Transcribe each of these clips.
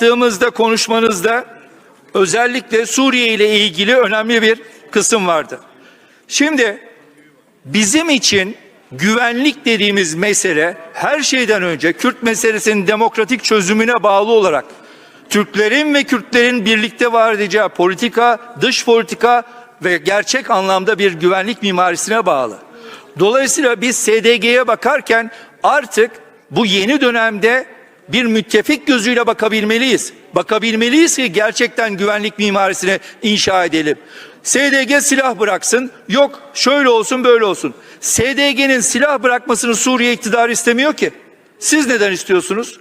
Yaptığımızda konuşmanızda özellikle Suriye ile ilgili önemli bir kısım vardı. Şimdi bizim için güvenlik dediğimiz mesele her şeyden önce Kürt meselesinin demokratik çözümüne bağlı olarak Türklerin ve Kürtlerin birlikte var edeceği politika, dış politika ve gerçek anlamda bir güvenlik mimarisine bağlı. Dolayısıyla biz SDG'ye bakarken artık bu yeni dönemde bir müttefik gözüyle bakabilmeliyiz. Bakabilmeliyiz ki gerçekten güvenlik mimarisini inşa edelim. SDG silah bıraksın, yok şöyle olsun böyle olsun. SDG'nin silah bırakmasını Suriye iktidarı istemiyor ki. Siz neden istiyorsunuz?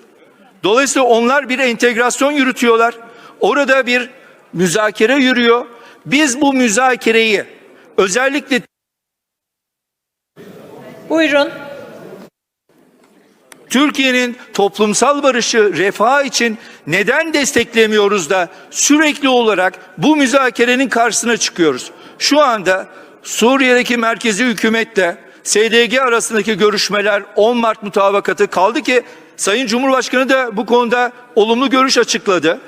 Dolayısıyla onlar bir entegrasyon yürütüyorlar. Orada bir müzakere yürüyor. Biz bu müzakereyi özellikle Buyurun. Türkiye'nin toplumsal barışı, refah için neden desteklemiyoruz da sürekli olarak bu müzakerenin karşısına çıkıyoruz? Şu anda Suriye'deki merkezi hükümetle SDG arasındaki görüşmeler 10 Mart mutabakatı kaldı ki Sayın Cumhurbaşkanı da bu konuda olumlu görüş açıkladı.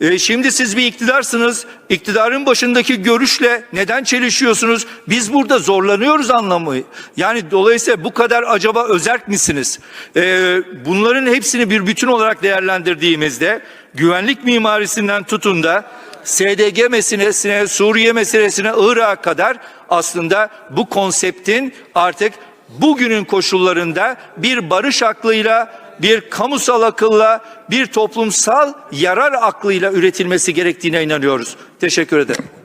E, şimdi siz bir iktidarsınız. İktidarın başındaki görüşle neden çelişiyorsunuz? Biz burada zorlanıyoruz anlamı. Yani dolayısıyla bu kadar acaba özerk misiniz? E, bunların hepsini bir bütün olarak değerlendirdiğimizde güvenlik mimarisinden tutun da SDG meselesine, Suriye meselesine, Irak'a kadar aslında bu konseptin artık bugünün koşullarında bir barış aklıyla bir kamusal akılla, bir toplumsal yarar aklıyla üretilmesi gerektiğine inanıyoruz. Teşekkür ederim.